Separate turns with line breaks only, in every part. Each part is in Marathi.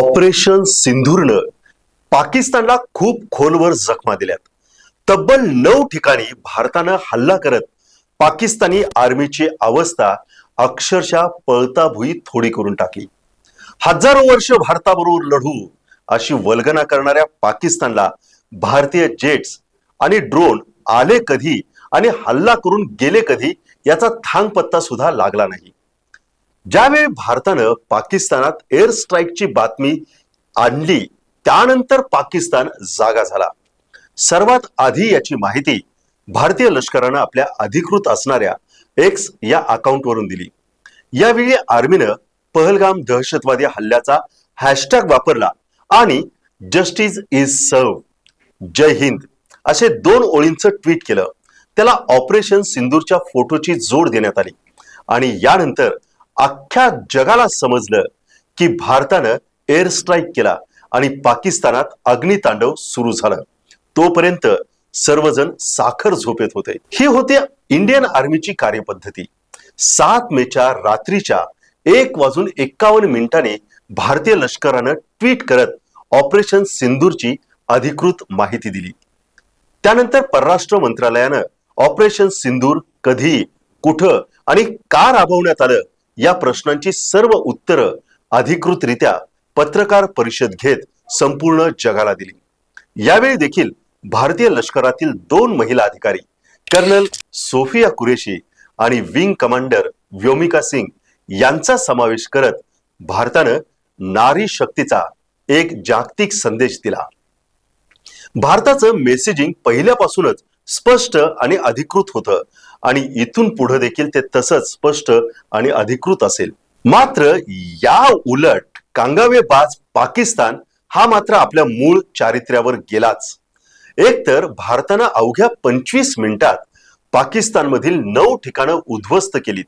ऑपरेशन सिंधूरनं पाकिस्तानला खूप खोलवर जखमा दिल्यात. तब्बल नऊ ठिकाणी भारतानं हल्ला करत पाकिस्तानी आर्मीची अवस्था अक्षरशः पळताभुई थोडी करून टाकली. हजारो वर्ष भारताबरोबर लढू अशी वल्गना करणाऱ्या पाकिस्तानला भारतीय जेट्स आणि ड्रोन आले कधी आणि हल्ला करून गेले कधी याचा थांग पत्ता सुद्धा लागला नाही. ज्यावेळी भारतानं पाकिस्तानात एअर स्ट्राईकची बातमी आणली त्यानंतर पाकिस्तान जागा झाला. सर्वात आधी याची माहिती भारतीय लष्करानं आपल्या अधिकृत असणाऱ्या एक्स या अकाउंटवरून दिली. यावेळी आर्मीनं पहलगाम दहशतवादी हल्ल्याचा हॅशटॅग वापरला आणि जस्टिस इज सर्व जय हिंद. असे दोन ओळींचं ट्विट केलं. त्याला ऑपरेशन सिंदूरच्या फोटोची जोड देण्यात आली. आणि यानंतर अख्ख्या जगाला समजलं की भारतानं एअर स्ट्राईक केला आणि पाकिस्तानात अग्नितांडव सुरू झालं. तोपर्यंत सर्वजण साखर झोपेत होते. ही होती इंडियन आर्मीची कार्यपद्धती. सात मेच्या रात्रीच्या एक वाजून एक्कावन्न मिनिटांनी भारतीय लष्करानं ट्विट करत ऑपरेशन सिंदूरची अधिकृत माहिती दिली. त्यानंतर परराष्ट्र मंत्रालयानं ऑपरेशन सिंदूर कधी कुठं आणि का राबवण्यात आलं या प्रश्नांची सर्व उत्तरं अधिकृतरित्या पत्रकार परिषद घेत संपूर्ण जगाला दिली. यावेळी देखील भारतीय लष्करातील दोन महिला अधिकारी कर्नल सोफिया कुरेशी आणि विंग कमांडर व्योमिका सिंग यांचा समावेश करत भारतानं नारी शक्तीचा एक जागतिक संदेश दिला. भारताचं मेसेजिंग पहिल्यापासूनच स्पष्ट आणि अधिकृत होतं. आणि इथून पुढे देखील ते तसंच स्पष्ट आणि अधिकृत असेल. मात्र या उलट कांगावेबाज पाकिस्तान हा मात्र आपल्या मूळ चारित्र्यावर गेलाच. एकतर भारतानं अवघ्या पंचवीस मिनिटात पाकिस्तानमधील नऊ ठिकाणं उद्ध्वस्त केली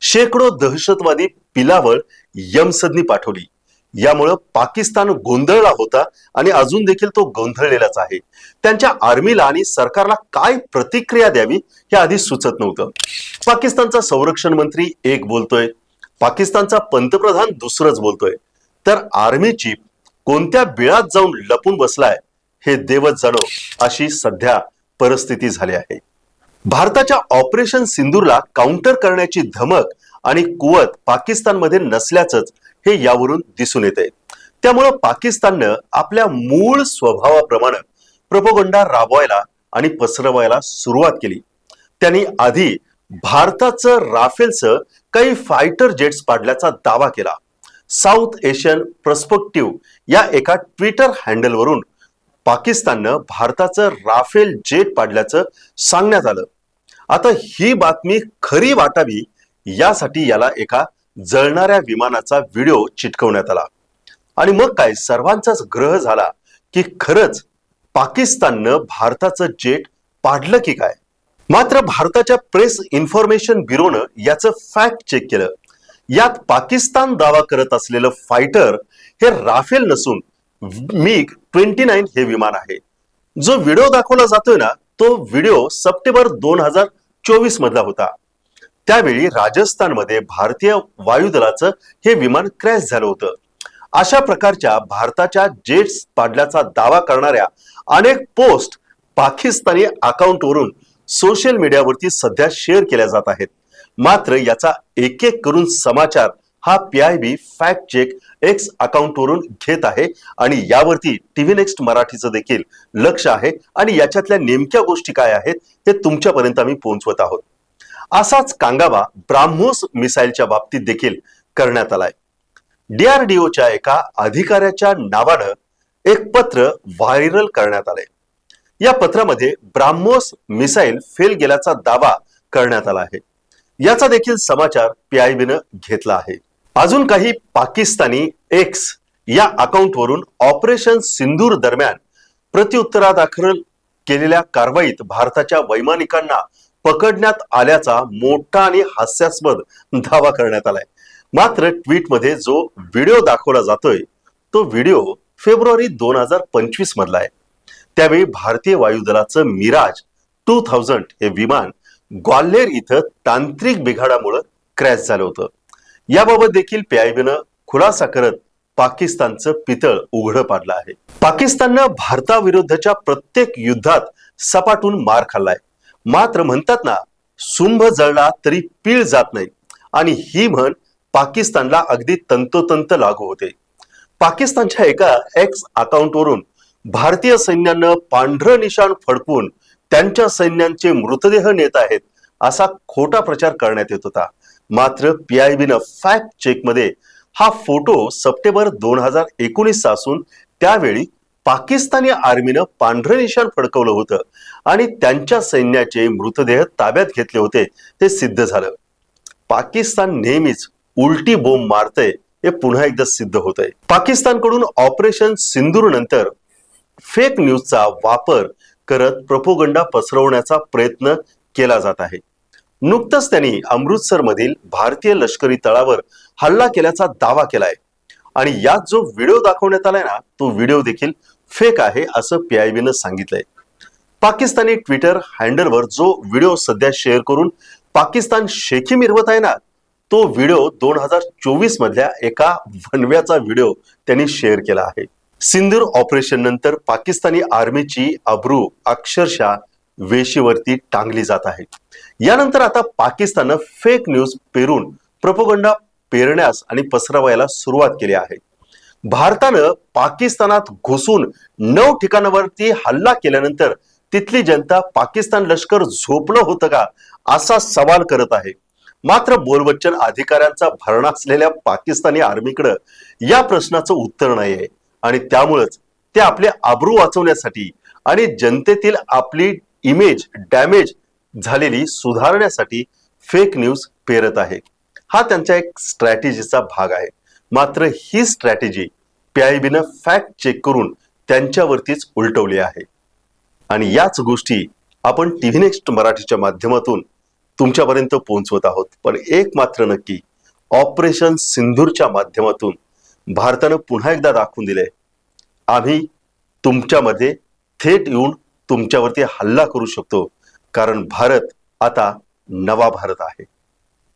शेकडो दहशतवादी पिलावळ यमसदनी पाठवली. यामुळं पाकिस्तान गोंधळला होता आणि अजून देखील तो गोंधळलेलाच आहे. त्यांच्या आर्मीला आणि सरकारला काय प्रतिक्रिया द्यावी हे आधी सुचत नव्हतं. पाकिस्तानचा संरक्षण मंत्री एक बोलतोय पाकिस्तानचा पंतप्रधान दुसरंच बोलतोय. तर आर्मी चीफ कोणत्या बिळात जाऊन लपून बसलाय हे देवच जाणो अशी सध्या परिस्थिती झाली आहे. भारताच्या ऑपरेशन सिंदूरला काउंटर करण्याची धमक आणि कुवत पाकिस्तानमध्ये नसल्याचंच हे यावरून दिसून येते त्यामुळं पाकिस्ताननं आपल्या मूळ स्वभावाप्रमाणे प्रपोगंडा राबवायला आणि पसरवायला सुरुवात केली. त्यांनी आधी भारताचं राफेलचं काही फायटर जेट्स पाडल्याचा दावा केला. साऊथ एशियन प्रस्पेक्टिव्ह या एका ट्विटर हँडलवरून पाकिस्ताननं भारताचं राफेल जेट पाडल्याचं सांगण्यात आलं. आता ही बातमी खरी वाटावी यासाठी याला एका जळणाऱ्या विमानाचा व्हिडिओ चिटकवण्यात आला. आणि मग काय? सर्वांचाच ग्रह झाला की खरंच पाकिस्ताननं भारताचं जेट पाडलं की काय? मात्र भारताच्या प्रेस इन्फॉर्मेशन ब्युरोनं याचं फॅक्ट चेक केलं. यात पाकिस्तान दावा करत असलेलं फायटर हे राफेल नसून मिग ट्वेंटी नाईन हे विमान आहे. जो व्हिडिओ दाखवला जातोय ना तो व्हिडिओ सप्टेंबर दोन हजार चोवीस मधला होता. त्यावेळी राजस्थानमध्ये भारतीय वायुदलाचं हे विमान क्रॅश झालं होतं. अशा प्रकारच्या भारताच्या जेट्स पाडल्याचा दावा करणाऱ्या अनेक पोस्ट पाकिस्तानी अकाउंटवरून सोशल मीडियावरती सध्या शेअर केल्या जात आहेत. मात्र याचा एक एक करून समाचार हा P I B fact check X अकाउंटवरून घेत आहे आणि यावरती टीव्ही नेक्स्ट मराठीचं देखील लक्ष आहे. आणि याच्यातल्या नेमक्या गोष्टी काय आहेत ते तुमच्यापर्यंत आम्ही पोहोचवत आहोत. असाच कांगावा ब्राह्मोस मिसाईलच्या बाबतीत देखील करण्यात आलाय. डीआरडीओच्या एका अधिकाऱ्याच्या नावानं एक पत्र व्हायरल करण्यात आलंय. या पत्रामध्ये ब्राह्मोस मिसाईल फेल गेल्याचा दावा करण्यात आला आहे. याचा देखील समाचार पीआयबीनं घेतला आहे. अजून काही पाकिस्तानी एक्स या अकाउंटवरून ऑपरेशन सिंदूर दरम्यान प्रत्युत्तरादाखल केलेल्या कारवाईत भारताच्या वैमानिकांना पकडण्यात आल्याचा मोठा आणि हास्यास्पद दावा करण्यात आलाय. मात्र ट्विटमध्ये जो व्हिडिओ दाखवला जातोय तो व्हिडिओ फेब्रुवारी दोन हजार पंचवीस मधला आहे. त्यावेळी भारतीय वायुदलाचं मिराज टू थाउजंड हे विमान ग्वाल्हेर इथं तांत्रिक बिघाडामुळे क्रॅश झालं होतं. याबाबत देखील पीआयबीनं खुलासा करत पाकिस्तानचं पितळ उघडं पाडलं आहे. पाकिस्ताननं भारताविरुद्धच्या प्रत्येक युद्धात सपाटून मार खाल्लाय. मात्र म्हणतात ना सुंभ जळला तरी पीळ जात नाही. आणि ही म्हण पाकिस्तानला अगदी तंतोतंत लागू होते. पाकिस्तानच्या एका एक्स अकाउंटवरून भारतीय सैन्यानं पांढरं निशाण फडकून त्यांच्या सैन्यांचे मृतदेह नेत आहेत असा खोटा प्रचार करण्यात येत होता. मात्र पीआयबीनं फॅक्ट चेकमध्ये हा फोटो सप्टेंबर दोन हजार एकोणीसचा असून त्यावेळी पाकिस्तानी आर्मीनं पांढरं निशाण फडकवलं होतं आणि त्यांच्या सैन्याचे मृतदेह ताब्यात घेतले होते ते सिद्ध झालं. पाकिस्तान नेहमीच उलटी बोंब मारतय हे पुन्हा एकदा सिद्ध होत आहे पाकिस्तानकडून ऑपरेशन सिंदूर नंतर फेक न्यूजचा वापर करत प्रपोगंडा पसरवण्याचा प्रयत्न केला जात आहे. नुकतंच त्यांनी अमृतसर मधील भारतीय लष्करी तळावर हल्ला केल्याचा दावा केलाय. आणि यात जो व्हिडिओ दाखवण्यात आलाय ना तो व्हिडिओ देखील फेक आहे असं पीआयबीनं सांगितलंय. पाकिस्तानी ट्विटर हँडलवर जो व्हिडिओ सध्या शेअर करून पाकिस्तान शेखी मिरवत आहे ना तो व्हिडिओ दोन हजार चोवीस मधल्या एका वनव्याचा व्हिडिओ त्यांनी शेअर केला आहे. सिंदूर ऑपरेशन नंतर पाकिस्तानी आर्मीची अब्रू अक्षरशः वेशीवरती टांगली जात आहे. यानंतर आता पाकिस्ताननं फेक न्यूज पेरून प्रपोगंडा पेरण्यास आणि पसरवायला सुरुवात केली आहे. भारतानं पाकिस्तानात घुसून नऊ ठिकाणावरती हल्ला केल्यानंतर तिथली जनता पाकिस्तान लष्कर झोपलं होतं का असा सवाल करत आहे. मात्र बोलवच्चन अधिकाऱ्यांचा भरणा असलेल्या पाकिस्तानी आर्मीकडं या प्रश्नाचं उत्तर नाही आहे. आणि त्यामुळंच ते आपले आबरू वाचवण्यासाठी आणि जनतेतील आपली इमेज डॅमेज झालेली सुधारण्यासाठी फेक न्यूज पेरत आहे. हा त्यांच्या एक स्ट्रॅटेजीचा भाग आहे. मात्र ही स्ट्रॅटेजी पीआयबीनं फॅक्ट चेक करून त्यांच्यावरतीच उलटवली आहे. आणि याच गोष्टी आपण टीव्ही नेक्स्ट मराठीच्या माध्यमातून तुमच्यापर्यंत पोहोचवत आहोत. पण एक मात्र नक्की ऑपरेशन सिंधूरच्या माध्यमातून भारतानं पुन्हा एकदा दाखवून दिले आम्ही तुमच्यामध्ये थेट येऊन तुमच्यावरती हल्ला करू शकतो कारण भारत आता नवा भारत आहे.